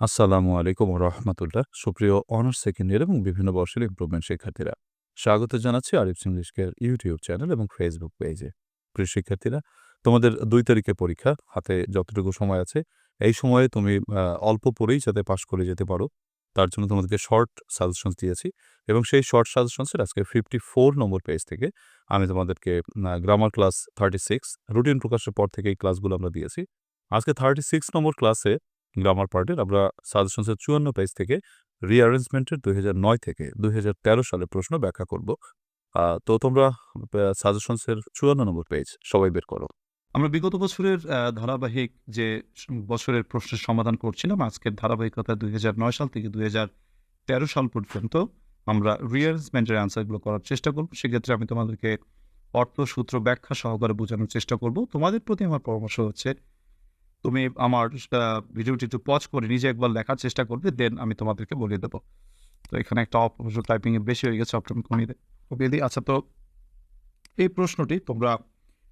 আসসালামু আলাইকুম রহমতুল্লাহ। সুপ্রিয় অনার্স সেকেন্ড ইয়ার এবং বিভিন্ন বর্ষের ইম্প্রুভমেন্ট শিক্ষার্থীরা, স্বাগত জানাচ্ছি আরিফ ইংলিশকের ইউটিউব চ্যানেল এবং ফেসবুক পেজে প্রিয় শিক্ষার্থীরা, তোমাদের দুই তারিখে পরীক্ষা, হাতে যতটুকু সময় আছে, এই সময়ে তুমি অল্প পরেই যাতে পাশ করে যেতে পারো, তার জন্য তোমাদেরকে শর্ট সাজেশনস দিয়েছি এবং সেই শর্ট সাজেশনসের আজকে ফিফটি ফোর নম্বর পেজ থেকে আমি তোমাদেরকে grammar class thirty six routine প্রকাশের পর থেকে এই ক্লাসগুলো আমরা দিয়েছি। আজকে থার্টি সিক্স নম্বর ক্লাসে গ্রামার পার্টের আমরা সাজেশনসের চুয়ান্ন পেজ থেকে রিঅ্যারেঞ্জমেন্টের দুই নয় থেকে দুই সালের প্রশ্ন ব্যাখ্যা করব। তো তোমরা সাজেশনসের চুয়ান্ন নম্বর পেজ সবাই বের করো। আমরা বিগত বছরের ধারাবাহিক যে বছরের প্রশ্নের সমাধান করছিলাম, আজকের ধারাবাহিকতা দুই নয় সাল থেকে দুই তেরো সাল পর্যন্ত আমরা রিয়ারেঞ্জমেন্টের অ্যান্সারগুলো করার চেষ্টা করব। সেক্ষেত্রে আমি তোমাদেরকে অর্থ সূত্র ব্যাখ্যা সহকারে বোঝানোর চেষ্টা করব। তোমাদের প্রতি আমার পরামর্শ হচ্ছে তুমি আমার ভিডিওটি একটু পজ করে নিজে একবার লেখার চেষ্টা করবে দেন আমি তোমাদেরকে বলে দেবো। তো এখানে একটা অপশন টাইপিং বেশি হয়ে গেছে অপশন কমিয়ে দে- কমিয়ে দিই। আচ্ছা তো এই প্রশ্নটি তোমরা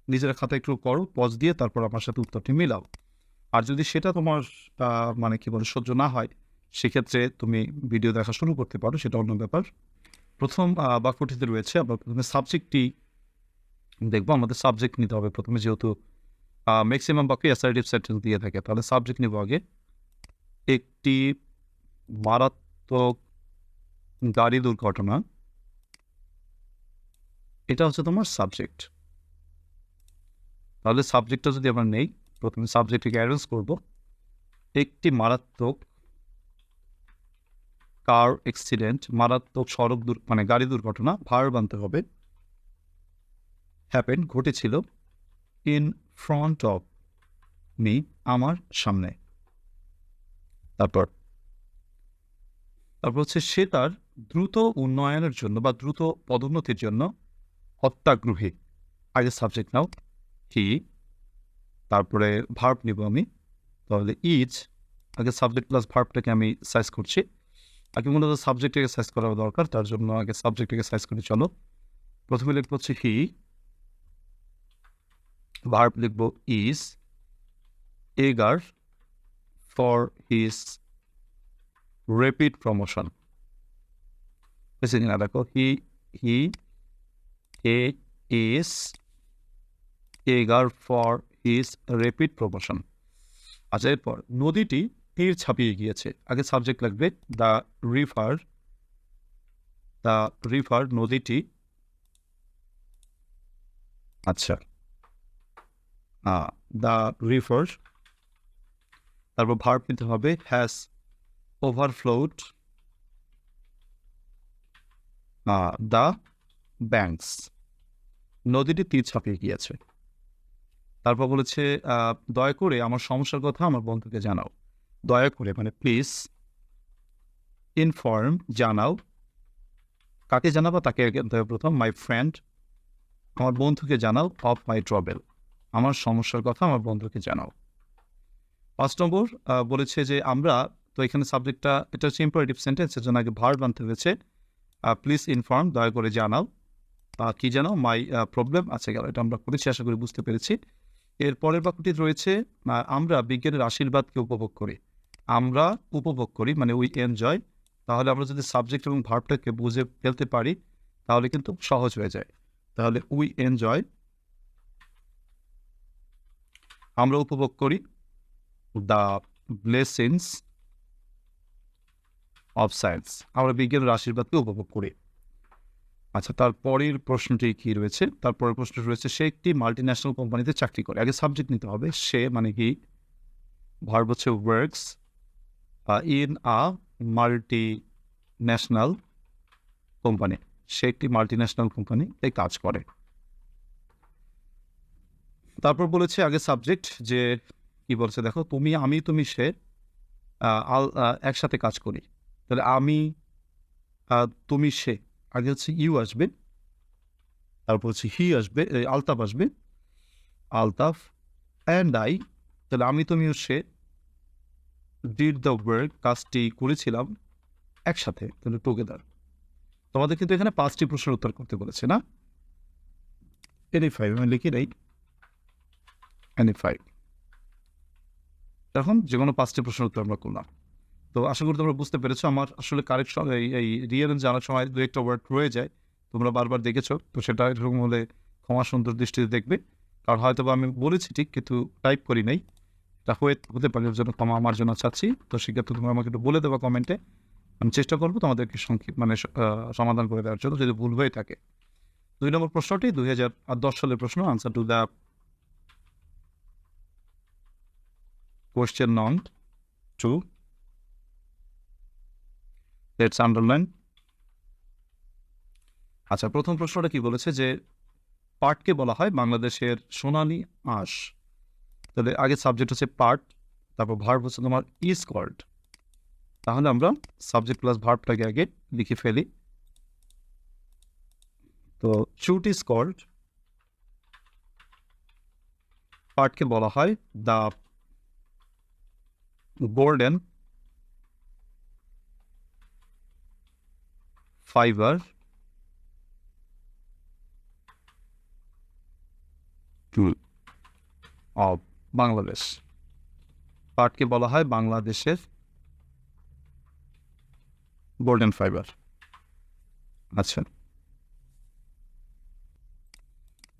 নিজের খাতা একটু করো পজ দিয়ে তারপর আমার সাথে উত্তরটি মিলাও। আর যদি সেটা তোমার মানে কি বলে, সহ্য না হয়, সেক্ষেত্রে তুমি ভিডিও দেখা শুরু করতে পারো, সেটা অন্য ব্যাপার। প্রথম বাক্যটিতে রয়েছে, আমরা প্রথমে সাবজেক্টটি দেখব, আমাদের সাবজেক্ট নিতে হবে। প্রথমে যেহেতু ম্যাক্সিমাম বাক্য অ্যাসাইটিভ সেন্টেন্স দিয়ে থাকে। তাহলে সাবজেক্ট নিব আগে। একটি মারাত্মক গাড়ি দুর্ঘটনা। এটা হচ্ছে তোমার সাবজেক্ট তাহলে সাবজেক্টটা যদি আমরা নেই, প্রথমে সাবজেক্টটিকে অ্যারেঞ্জ করব। একটি মারাত্মক কার অ্যাক্সিডেন্ট মারাত্মক সড়ক দুর মানে গাড়ি দুর্ঘটনা, ভার বানতে হবে। হ্যাপেন ঘটেছিল। ইন ফ্রন্ট অফ মি আমার সামনে। তারপর তারপর হচ্ছে সে তার দ্রুত উন্নয়নের জন্য বা দ্রুত পদোন্নতির জন্য অত্যাগ্রহী আগে সাবজেক্ট নাও হি তারপরে ভার্ব নিব আমি। তাহলে ইজ আগে সাবজেক্ট প্লাস ভার্বটাকে আমি সাইজ করছি। আগে মূলত সাবজেক্টটাকে সাইজ করা দরকার, তার জন্য আগে সাবজেক্টটাকে সাইজ করে চলো। প্রথমে লিখব হচ্ছে হি ভার্ব লিখব is eager for his rapid promotion বেশি না, দেখো he he a is eager for his rapid promotion আচ্ছা এরপর নদীটি তীর ছাপিয়ে গিয়েছে। আগে সাবজেক্ট লাগবে দ্য রিভার দ্য রিভার নদীটি। আচ্ছা। দ্য রিভার তারপর ভার্ব নিতে হবে হ্যাজ ওভারফ্লোড দ্য ব্যাংকস নদীটি তীর ছাপিয়ে গিয়েছে। তারপর বলেছে দয়া করে আমার সমস্যার কথা আমার বন্ধুকে জানাও। দয়া করে মানে প্লিজ ইনফর্ম জানাও। কাকে জানাব তাকে প্রথম মাই ফ্রেন্ড আমার বন্ধুকে জানাও অফ মাই ট্রাভেল আমার সমস্যার কথা আমার বন্ধুকে জানাও। পাঁচ নম্বর বলেছে যে আমরা, তো এখানে সাবজেক্টটা এটা হচ্ছে ইম্পারেটিভ সেন্টেন্স এর জন্য আগে ভার্ব আনতে হয়েছে। প্লিজ ইনফর্ম দয়া করে জানাও। কি জানাও? মাই প্রবলেম আছে গেল, এটা আমরা করেছি, আশা করি বুঝতে পেরেছি। এর পরের বাক্যটি রয়েছে আমরা বিজ্ঞানের আশীর্বাদকে উপভোগ করি। আমরা উপভোগ করি মানে উই এনজয় তাহলে আমরা যদি সাবজেক্ট এবং ভার্বটাকে বুঝে ফেলতে পারি, তাহলে কিন্তু সহজ হয়ে যায়। তাহলে উই এনজয় আমরা উপভোগ করি দ্য ব্লেসিংস অফ সায়েন্স আমরা বিজ্ঞানের আশীর্বাদকে উপভোগ করি। আচ্ছা তারপরের প্রশ্নটি কি রয়েছে? তারপরের প্রশ্ন রয়েছে, সে একটি মাল্টি ন্যাশনাল কোম্পানিতে চাকরি করে। আগে সাবজেক্ট নিতে হবে। সে মানে কি? ভার্ব হচ্ছে works in a multinational company সে একটি মাল্টি ন্যাশনাল কোম্পানিতে কাজ করে। তারপর বলেছে আগে সাবজেক্ট যে, কি বলছে দেখো, তুমি, আমি, তুমি, সে আল- একসাথে কাজ করি। তাহলে আমি তুমি, সে, আগে হচ্ছে ইউ আসবে, তারপর হচ্ছে হি আসবে আলতাফ আসবে, আলতাফ অ্যান্ড আই তাহলে আমি তুমিও সে ডিড দ্য ওয়ার্ক কাজটি করেছিলাম একসাথে, তাহলে টুগেদার তোমাদের কিন্তু এখানে পাঁচটি প্রশ্নের উত্তর করতে বলেছে, না? এনি ফাইভ আমি লিখি নেই। এনি ফাইভ এখন যে কোনো পাঁচটি প্রশ্নের উত্তর আমরা করলাম। তো আশা করি তোমরা বুঝতে পেরেছ আমার আসলে কারেকশন এই এই রিয়ারেন্স জানার সময় দু একটা ওয়ার্ড রয়ে যায়। তোমরা বারবার দেখেছ, তো সেটা এরকম হলে ক্ষমা সুন্দর দৃষ্টিতে দেখবে। কারণ হয়তো বা আমি বলেছি ঠিক, কিন্তু টাইপ করি নাই। এটা হয়ে, হতে পারে জন্য ক্ষমা আমার জন্য চাচ্ছি। তো সেক্ষেত্রে তোমরা আমাকে একটু বলে দেবা কমেন্টে আমি চেষ্টা করব তোমাদেরকে সংক্ষিপ্ত মানে সমাধান করে দেওয়ার জন্য যদি ভুল হয়ে থাকে। দুই নম্বর প্রশ্নটি, দুই হাজার দশ সালের প্রশ্ন আনসার টু দ্য কোয়েশ্চেন নন টু লেটস আন্ডারলাইন আচ্ছা প্রথম প্রশ্নটা কি বলেছে যে পার্টকে বলা হয় বাংলাদেশের সোনালী আঁশ? তাহলে আগে সাবজেক্ট হচ্ছে পার্ট, তারপর ভার্ব হচ্ছে তোমার ইজ কল্ড তাহলে আমরা সাবজেক্ট প্লাস ভার্বটাকে আগে লিখে ফেলি। তো চুট ইজ কল্ড পার্টকে বলা হয় the golden fibre of Bangladesh. পাটকে বলা হয়? বাংলাদেশের গোল্ডেন ফাইবার আচ্ছা।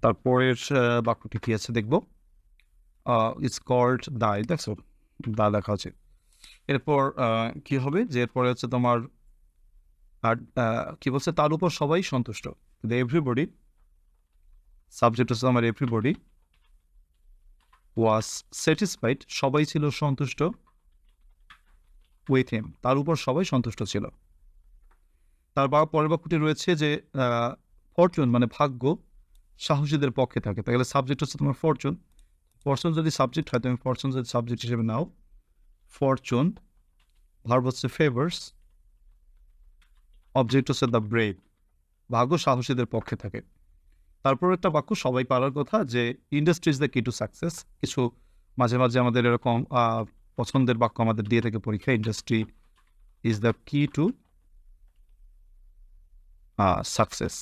তারপরের বাক্যটি কি আছে দেখব? ইটস কল্ড দাই দেখছ দা দেখা উচিত। এরপর কি হবে? যে এরপরে হচ্ছে তোমার আর কি বলছে? তার উপর সবাই সন্তুষ্ট। এভরিবডি সাবজেক্ট হচ্ছে আমার এভরিবডি ওয়াজ স্যাটিসফাইড সবাই ছিল সন্তুষ্ট উইথ হিম তার উপর সবাই সন্তুষ্ট ছিল। তার বা, পরের বাক্যটি রয়েছে যে ফরচুন মানে ভাগ্য সাহসীদের পক্ষে থাকে। তাহলে সাবজেক্ট হচ্ছে তোমার ফরচুন ফরচুন যদি সাবজেক্ট হয়, তুমি ফরচুন যদি সাবজেক্ট হিসেবে নাও ফরচুন ভার্ব হচ্ছে ফেভার্স অবজেক্ট হচ্ছে দ্য ব্রেভ ভাগ্য সাহসীদের পক্ষে থাকে। তারপর একটা বাক্য সবাই পারার কথা যে industry is the key to success কিছু মাঝে মাঝে আমাদের এরকম পছন্দের বাক্য আমাদের দিয়ে থাকে পরীক্ষা industry is the key to success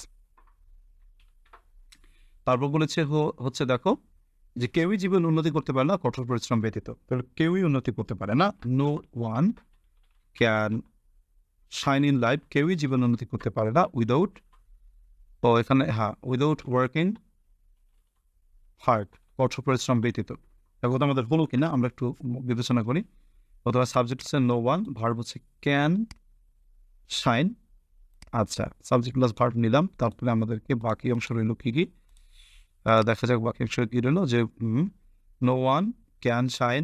তারপর বলেছে হচ্ছে দেখো যে কেউই জীবন উন্নতি করতে পারে না, কঠোর পরিশ্রম ব্যতীত। তাহলে কেউই উন্নতি করতে পারে না। No one can shine in life কেউই জীবন উন্নতি করতে পারে না উইদাউট তো এখানে হ্যাঁ উইদাউট ওয়ার্কিং হার্ড কঠোর পরিশ্রম ব্যতীত। এখন আমাদের হলো কিনা আমরা একটু বিবেচনা করি। অথবা সাবজেক্ট হচ্ছে নো ওয়ান ভার্ব হচ্ছে ক্যান শাইন আচ্ছা সাবজেক্ট প্লাস ভার্ব নিলাম, তারপরে আমাদেরকে বাকি অংশ রইল কি কি? দেখা যাক বাকি অংশ কি রইল যে no one can shine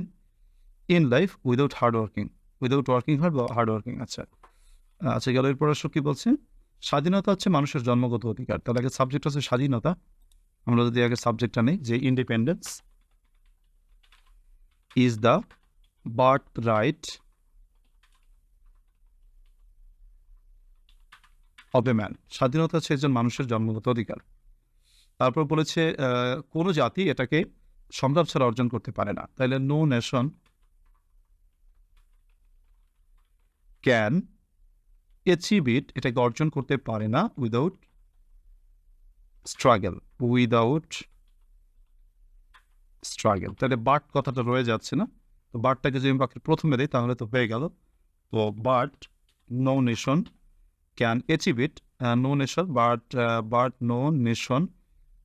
in life without hard working without working hard hard working আচ্ছা। আচ্ছা গেল এরপর আসো কি বলছে? স্বাধীনতা হচ্ছে মানুষের জন্মগত অধিকার। তাহলে আগে সাবজেক্ট হচ্ছে স্বাধীনতা। আমরা যদি আগে সাবজেক্টটা নেই, যে independence is the birthright of a man স্বাধীনতা হচ্ছে একজন মানুষের জন্মগত অধিকার। তারপর বলেছে কোনো জাতি এটাকে সংগ্রাম ছাড়া অর্জন করতে পারে না। তাইলে no nation can achieve it এটাকে অর্জন করতে পারে না উইদাউট স্ট্রাগল উইদাউট স্ট্রাগল তাহলে বাট কথাটা রয়ে যাচ্ছে না। তো বাটটাকে যদি আমি বাকি প্রথমে দিই, তাহলে তো হয়ে গেল। তো but no nation can achieve it no nation but but no nation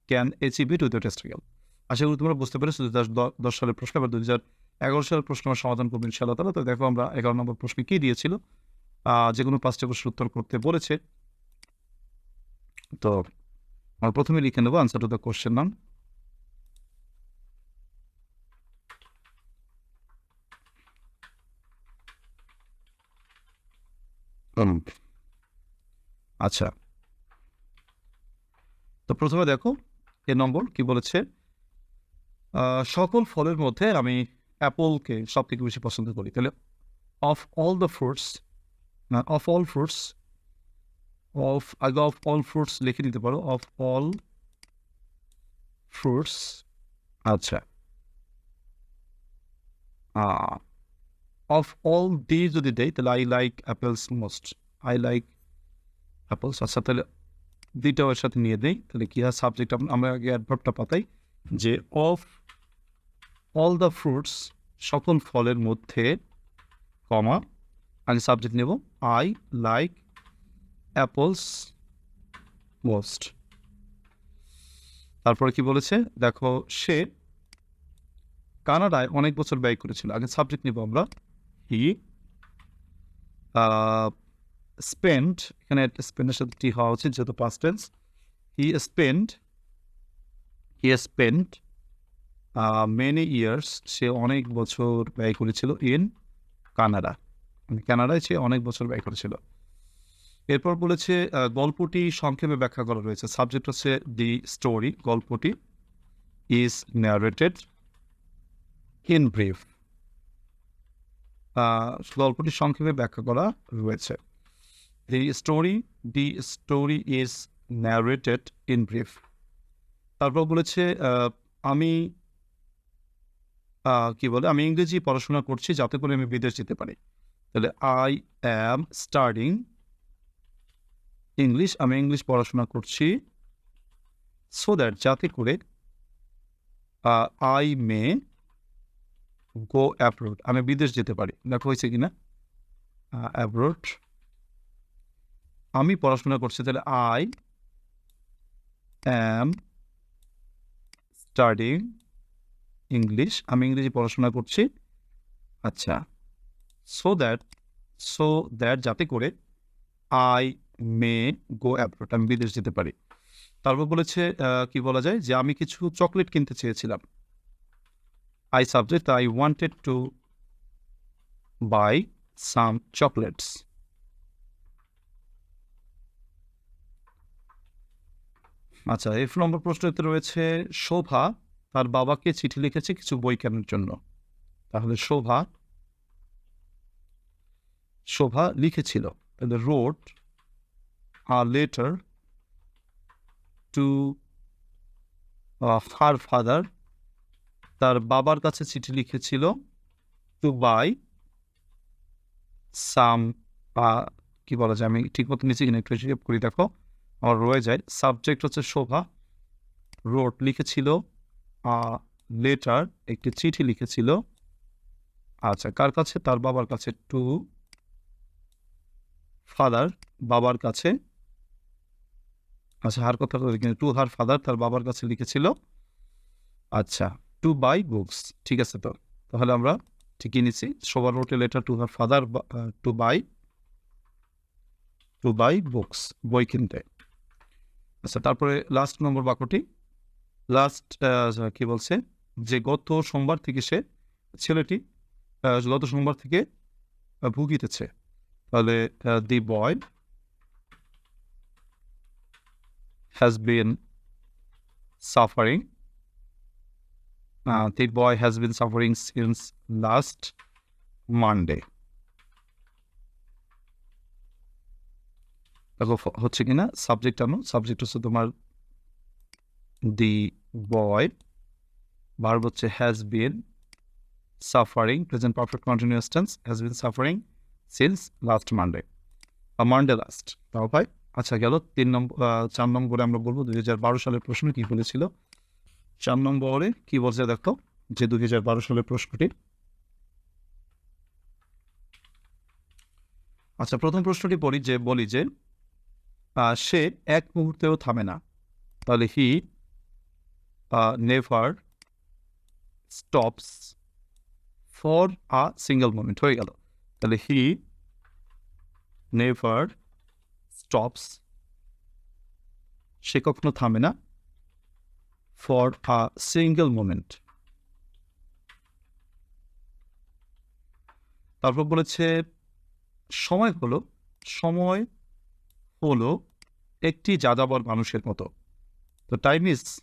can achieve it without struggle আশা করি তোমরা বুঝতে পেরেছ দু, দশ সালের প্রশ্ন বা দু হাজার এগারো সালের প্রশ্ন আমার সমাধান করব ইনশাআল্লাহ তো দেখো আমরা এগারো নম্বর প্রশ্ন কী দিয়েছিল? যে কোনো পাঁচটা প্রশ্ন উত্তর করতে বলেছে। তো আমরা প্রথমে লিখে নেব আনসার টু দ্য কোশ্চেন নাম। আচ্ছা। তো প্রথমে দেখো এ নম্বর কি বলেছে? সকল ফলের মধ্যে আমি অ্যাপলকে সব থেকে বেশি পছন্দ করি। তাহলে of all the fruits of all fruits of আগে অফ অল ফ্রুটস লিখে দিতে পারো। অফ অল ফ্রুটস আচ্ছা। অফ অল ডি যদি দেই, তাহলে I like apples most I like apples আচ্ছা তাহলে দুইটাও এর সাথে নিয়ে দেই, তাহলে কি হয়? সাবজেক্ট আমরা আগে অ্যাডভার্বটা পাতাই, যে অফ অল দ্য ফ্রুটস সকল ফলের মধ্যে, কমা, আগে সাবজেক্ট নেব আই লাইক অ্যাপলস মোস্ট তারপরে কি বলেছে? দেখো, সে কানাডায় অনেক বছর ব্যয় করেছিল। আগে সাবজেক্ট নিব আমরা হি স্পেন্ড এখানে স্পেন্ডের সাথে টি হওয়া উচিত, যেহেতু past tense he spend he spend many years সে অনেক বছর ব্যয় করেছিল ইন কানাডা মানে কানাডায় সে অনেক বছর ব্যয় করেছিল। এরপর বলেছে গল্পটি সংক্ষেপে ব্যাখ্যা করা রয়েছে। সাবজেক্ট হচ্ছে দি স্টোরি গল্পটি ইজ ন্যারেটেড ইন ব্রিফ গল্পটি সংক্ষেপে ব্যাখ্যা করা রয়েছে। The story the story is narrated in brief তারপর বলেছে আমি কি বলে, আমি ইংরেজি পড়াশোনা করছি যাতে করে আমি বিদেশ যেতে পারি। তাহলে আই অ্যাম স্টাডিং ইংলিশ আমি ইংলিশ পড়াশোনা করছি সো দ্যাট যাতে করে আই মে গো অ্যাব্রোড আমি বিদেশ যেতে পারি। দেখো হয়েছে কিনা? অ্যাব্রোড আমি পড়াশোনা করছি তাহলে আই অ্যাম স্টাডিং ইংলিশ আমি ইংরেজি পড়াশোনা করছি। আচ্ছা। সো দ্যাট সো দ্যাট যাতে করে আই মে গো অ্যাব্রোড আমি বিদেশ যেতে পারি। তারপর বলেছে কি বলা যায় যে আমি কিছু চকলেট কিনতে চেয়েছিলাম। I subject I wanted to buy some chocolates আচ্ছা এফ নম্বর প্রশ্নতে রয়েছে, শোভা তার বাবাকে চিঠি লিখেছে কিছু বই কেনার জন্য। তাহলে শোভা শোভা লিখেছিল wrote a letter to her father. তার বাবার কাছে চিঠি লিখেছিল টু বাই সাম কি বলা যায়? আমি ঠিক মতো নিচে কিনা একটু করি, দেখো। আমার রয়ে যায়। সাবজেক্ট হচ্ছে শোভা। রোড লিখেছিল লেটার একটি চিঠি লিখেছিল। আচ্ছা কার কাছে? তার বাবার কাছে। টু ফাদার বাবার কাছে। আচ্ছা হার কথা টু হার ফাদার তার বাবার কাছে লিখেছিল। আচ্ছা টু বাই বুকস ঠিক আছে তো। তাহলে আমরা ঠিকই নিচ্ছি। সবার wrote letter to her father to buy to buy books বই কিনতে। আচ্ছা তারপরে লাস্ট নম্বর বাক্যটি। লাস্ট কি বলছে? যে গত সোমবার থেকে সে ছেলেটি গত সোমবার থেকে ভুগিতেছে। তাহলে the boy has been suffering. Uh, the boy has been suffering last last Monday. দেখো হ- হচ্ছে কিনা সাবজেক্ট আনো সাবজেক্ট হচ্ছে তোমার দি বয় ভার্ব হচ্ছে has been suffering present perfect continuous tense has been suffering since last Monday Monday last তাও ভাই আচ্ছা গেল, তিন নম্বর চার নম্বরে আমরা বলব দুই হাজার বারো সালের প্রশ্ন কী বলেছিল? চার নম্বরে কি বলছে দেখো, যে দুই হাজার বারো সালের প্রশ্নটি। আচ্ছা প্রথম প্রশ্নটি পড়ি যে, বলি যে সে এক মুহূর্তেও থামে না। তাহলে he never stops for a single moment, হয়ে গেল। তাহলে হি, নেভার স্টপস, সে কখনো থামে না, ফর আ সিঙ্গেল মোমেন্ট। তারপর বলেছে, সময় হলো সময় হলো একটি যাযাবর মানুষের মতো। তো টাইম ইজ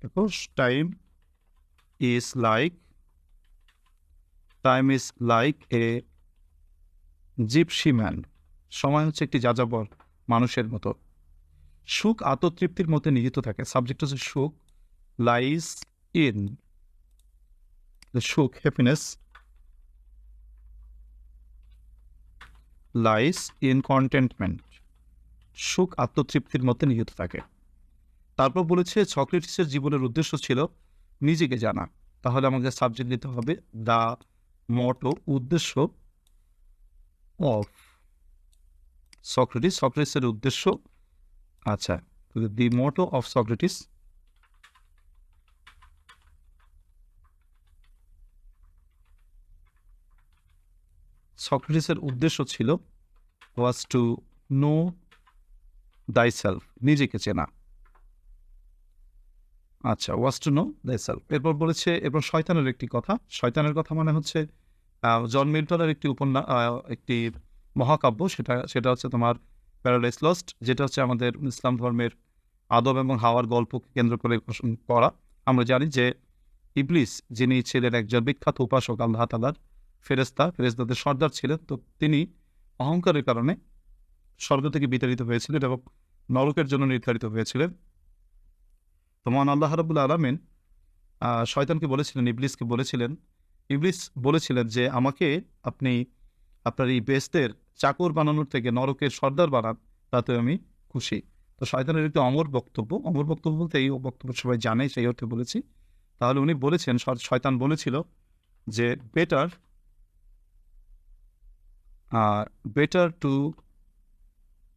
দেখো time is like time is like a gypsy man সময় হচ্ছে একটি যাযাবর মানুষের মতো। সুখ আত্মতৃপ্তির মধ্যে নিহিত থাকে। সাবজেক্ট হচ্ছে সুখ লাইস ইন সুখ হ্যাপিনেস লাইস ইন কন্টেন্টমেন্ট সুখ, আত্মতৃপ্তির মধ্যে নিহিত থাকে। তারপর বলেছে সক্রেটিসের জীবনের উদ্দেশ্য ছিল, নিজেকে জানা। তাহলে আমাকে সাবজেক্ট নিতে হবে দ্য মটো উদ্দেশ্য অফ সক্রেটিস সক্রেটিসের উদ্দেশ্য আচ্ছা দি মোটো অফ সক্রেটিস সক্রেটিসের উদ্দেশ্য ছিল was to know thy self নিজেকে চেনা। আচ্ছা was to know thy self এরপর বলেছে, এরপর শয়তানের একটি কথা। শয়তানের কথা মানে হচ্ছে জন মিল্টনের একটি উপন্যাস একটি মহাকাব্য। সেটা সেটা হচ্ছে তোমার প্যারাডাইস লস্ট যেটা হচ্ছে আমাদের ইসলাম ধর্মের আদব এবং হাওয়ার গল্পকে কেন্দ্র করে করা। আমরা জানি যে ইবলিস, যিনি ছিলেন একজন বিখ্যাত উপাসক, আল্লাহ তালার ফেরেস্তা ফেরেস্তাদের সর্দার ছিলেন। তো তিনি অহংকারের কারণে স্বর্গ থেকে বিতাড়িত হয়েছিলেন এবং নরকের জন্য নির্ধারিত হয়েছিলেন। তো মহান আল্লাহ রাবুল আলমিন শয়তানকে বলেছিলেন, ইবলিসকে বলেছিলেন, ইবলিস বলেছিলেন যে, আমাকে আপনি আপনার এই বেস্তের চাকর বানানোর থেকে নরকের সর্দার বানান, তাতে আমি খুশি। তো শয়তানের একটি অমর বক্তব্য অমর বক্তব্য বলতে এই বক্তব্য সবাই জানে, সেই অর্থে বলেছি। তাহলে উনি বলেছেন শয়তান বলেছিল যে, better R better to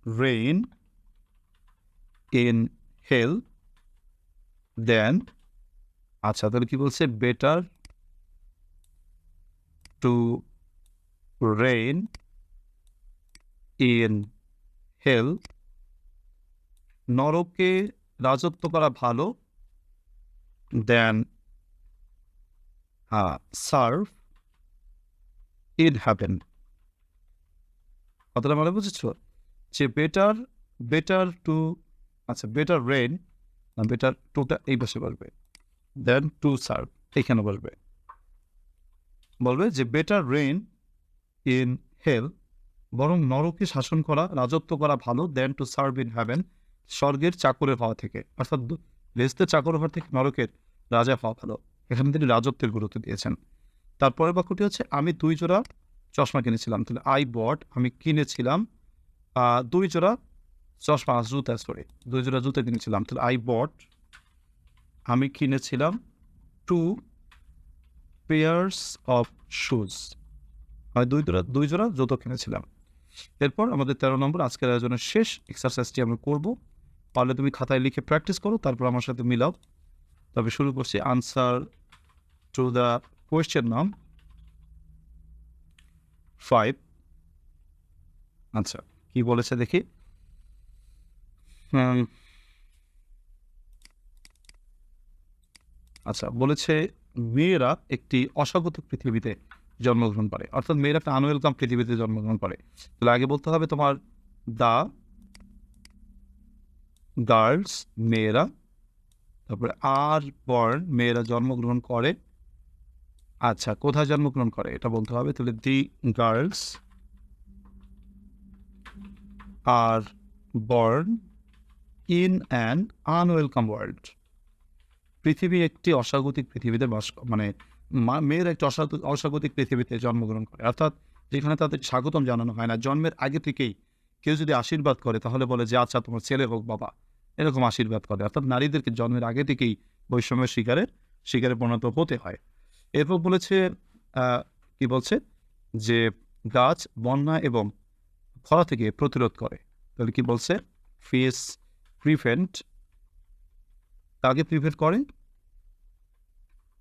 reign in hell than আচ্ছা তাহলে কি বলছে? Better to reign in hell নরকে রাজত্ব করা ভালো দেন হ্যাঁ সার্ভ ইন হ্যাপেন কতটা মানে বুঝেছ যে বেটার বেটার টু আচ্ছা বেটার রেন না বেটার টুটা এই পাশে বলবে। দেন টু সার্ভ এইখানে বলবে। বলবে যে বেটার রেন ইন হেল বরং নরকে শাসন করা, রাজত্ব করা ভালো than to serve in heaven স্বর্গের চাকরের হওয়া থেকে। অর্থাৎ বেস্তের চাকর হওয়ার থেকে নরকের রাজা হওয়া ভালো। এখানে তিনি রাজত্বের গুরুত্ব দিয়েছেন। তারপরের বাক্যটি হচ্ছে, আমি দুই জোড়া চশমা কিনেছিলাম। তাহলে আই বট আমি কিনেছিলাম। দুই জোড়া চশমা জুতা সরি দুই জোড়া জুতা কিনেছিলাম। তাহলে আই বট আমি কিনেছিলাম টু পেয়ার্স অফ শুজ আমি দুই জোড়া দুই জোড়া জুতো কিনেছিলাম। এরপর আমাদের তেরো নম্বর আজকের আয়োজনের শেষ এক্সারসাইজটি আমরা করব। পারলে তুমি খাতায় লিখে প্র্যাকটিস করো, তারপর আমার সাথে মিলাও। তবে শুরু করছি আনসার টু দ্য কোয়েশ্চেন নাম ফাইভ আচ্ছা কি বলেছে দেখি। আচ্ছা বলেছে মেয়েরা একটি অস্বাগতিক পৃথিবীতে জন্মগ্রহণ করে। অর্থাৎ মেয়েরা একটা আনওয়েলকাম পৃথিবীতে জন্মগ্রহণ করে। তাহলে আগে বলতে হবে তোমার দা, গার্লস, মেয়েরা, তারপরে আর বর্ন, মেয়েরা জন্মগ্রহণ করে। আচ্ছা কোথায় জন্মগ্রহণ করে? এটা বলতে হবে। তাহলে the, girls, are born in an unwelcome world. পৃথিবী একটি অস্বাগতিক পৃথিবীতে বাস মানে মেয়েরা একটি অস্বাগতিক পৃথিবীতে জন্মগ্রহণ করে। অর্থাৎ যেখানে তাদের স্বাগতম জানানো হয় না, জন্মের আগে থেকেই কেউ যদি আশীর্বাদ করে, তাহলে বলে যে আচ্ছা তোমার ছেলে হোক, বাবা। এরকম আশীর্বাদ করে। অর্থাৎ নারীদেরকে জন্মের আগে থেকেই বৈষম্যের শিকারের শিকারে পরিণত হতে হয়। এরপর বলেছে কি বলছে? যে গাছ, বন্যা এবং খরা থেকে প্রতিরোধ করে। তাহলে কি বলছে? ফেস প্রিভেন্ট কাকে প্রিভেন্ট করে?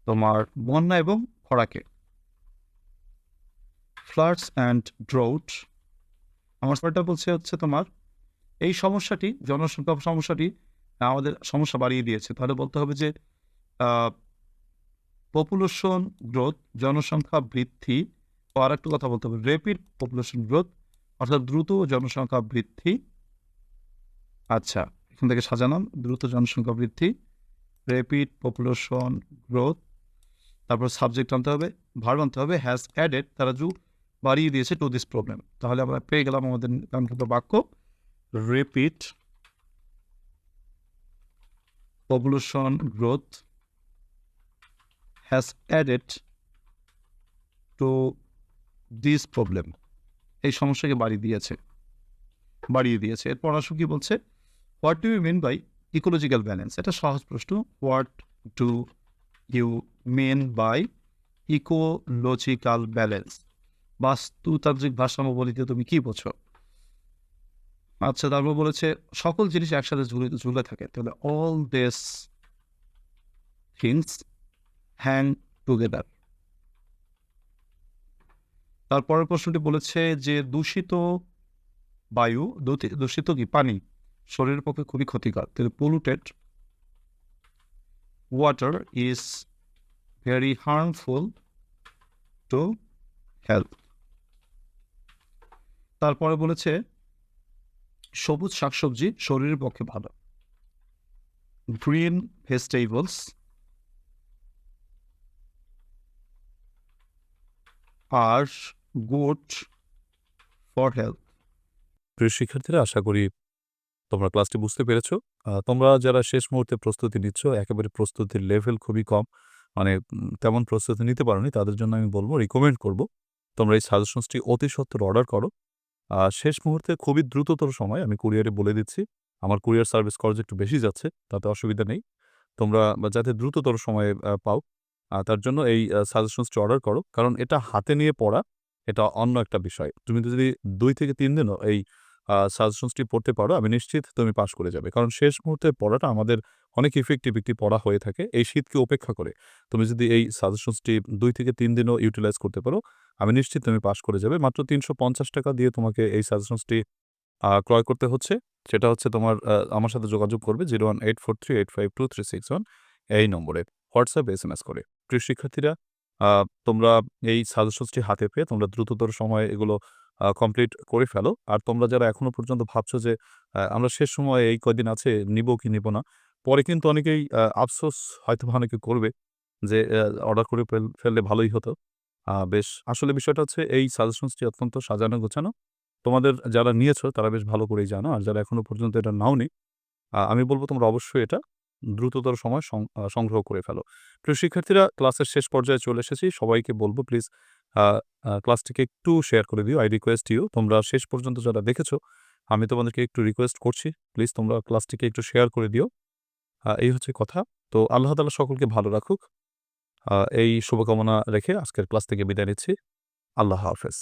তোমার বন্যা এবং খরাকে। ফ্লাডস অ্যান্ড ড্রোট আমার স্যারটা বলছে হচ্ছে তোমার, এই সমস্যাটি, জনসংখ্যা সমস্যাটি আমাদের সমস্যা বাড়িয়ে দিয়েছে। তাহলে বলতে হবে যে পপুলেশন গ্রোথ জনসংখ্যা বৃদ্ধি আর একটা কথা বলতে হবে। রেপিড পপুলেশন গ্রোথ অর্থাৎ দ্রুত জনসংখ্যা বৃদ্ধি। আচ্ছা। এখান থেকে সাজালাম। দ্রুত জনসংখ্যা বৃদ্ধি রেপিড পপুলেশন গ্রোথ তারপর সাবজেক্ট আনতে হবে ভার আনতে হবে হ্যাজ অ্যাডেড তারা যু বাড়িয়ে দিয়েছে টু দিস প্রবলেম তাহলে আমরা পেয়ে গেলাম আমাদের কাঙ্ক্ষিত বাক্য rapid population growth has added to this problem এই সমস্যাকে বাড়িয়ে দিয়েছে বাড়িয়ে দিয়েছে। এরপর আসো কি বলছে? What do you mean by ecological balance এটা সহজ প্রশ্ন। What do you mean by ecological balance বাস্তুতান্ত্রিক ভারসাম্য বলিতে তুমি কি বোঝো? আচ্ছা তারপর বলেছে, সকল জিনিস একসাথে ঝুলে ঝুলে থাকে। তাহলে all this things hang together তারপরের প্রশ্নটি বলেছে যে দূষিত বায়ু, দূষিত কি? পানি। শরীরের পক্ষে খুবই ক্ষতিকর। তাহলে polluted water is very harmful to health তারপরে বলেছে, সবুজ শাকসবজি শরীরের পক্ষে ভালো। Green vegetables are good for health প্রিয় শিক্ষার্থীরা, আশা করি তোমরা ক্লাসটি বুঝতে পেরেছ। তোমরা যারা শেষ মুহূর্তে প্রস্তুতি নিচ্ছ, একেবারে প্রস্তুতির লেভেল খুবই কম মানে তেমন প্রস্তুতি নিতে পারোনি, তাদের জন্য আমি বলব রিকমেন্ড করব। তোমরা এই সাজেশনসটি অতি সত্তর অর্ডার করো। শেষ মুহূর্তে খুবই দ্রুততর সময়, আমি কুরিয়ারে বলে দিচ্ছি, আমার কুরিয়ার সার্ভিস খরচ একটু বেশি যাচ্ছে, তাতে অসুবিধা নেই। তোমরা যাতে দ্রুততর সময়ে পাও তার জন্য এই সাজেশনসটি অর্ডার করো। কারণ এটা হাতে নিয়ে পড়া, এটা অন্য একটা বিষয়। তুমি যদি দুই থেকে তিন দিনও এই সাজেশনসটি পড়তে পারো, আমি নিশ্চিত তুমি পাশ করে যাবে। কারণ শেষ মুহূর্তে পড়াটা আমাদের অনেক ইফেক্টিভ একটি পড়া হয়ে থাকে, এই শীতকে উপেক্ষা করে। তুমি যদি এই সাজেশনসটি দুই থেকে তিন দিনও ইউটিলাইজ করতে পারো, আমি নিশ্চিত তুমি পাশ করে যাবে। মাত্র তিনশো পঞ্চাশ টাকা দিয়ে তোমাকে এই সাজেশনসটি ক্রয় করতে হচ্ছে। সেটা হচ্ছে তোমার আমার সাথে যোগাযোগ করবে zero one eight four three eight five two three six one এই নম্বরে। হোয়াটসঅ্যাপ, এস এম এস করে। প্রিয় শিক্ষার্থীরা তোমরা এই সাজেশনসটি হাতে পেয়ে তোমরা দ্রুততর সময়ে এগুলো কমপ্লিট করে ফেলো। আর তোমরা যারা এখনও পর্যন্ত ভাবছ যে আমরা শেষ সময়ে এই কয়দিন আছে, নিব কি নিব না, পরে কিন্তু অনেকেই আফসোস হয়তো অনেকে করবে যে অর্ডার করে ফেললে ভালোই হতো। বেশ, আসলে বিষয়টা হচ্ছে এই সাজেশনসটি অত্যন্ত সাজানো গোছানো। তোমাদের যারা নিয়েছো, তারা বেশ ভালো করেই জানো। আর যারা এখনও পর্যন্ত এটা নাওনি আমি বলব তোমরা অবশ্যই এটা দ্রুততর সময় সংগ্রহ করে ফেলো। প্রিয় শিক্ষার্থীরা, ক্লাসের শেষ পর্যায়ে চলে এসেছি। সবাইকে বলব প্লিজ ক্লাসটিকে একটু শেয়ার করে দিও। আই রিকোয়েস্ট ইউ তোমরা শেষ পর্যন্ত যারা দেখেছ, আমি তোমাদেরকে একটু রিকোয়েস্ট করছি। প্লিজ তোমরা ক্লাসটিকে একটু শেয়ার করে দিও। এই হচ্ছে কথা। তো আল্লাহ তালা সকলকে ভালো রাখুক। এই শুভকামনা রেখে আজকের ক্লাস থেকে বিদায় নিচ্ছি। আল্লাহ হাফেজ।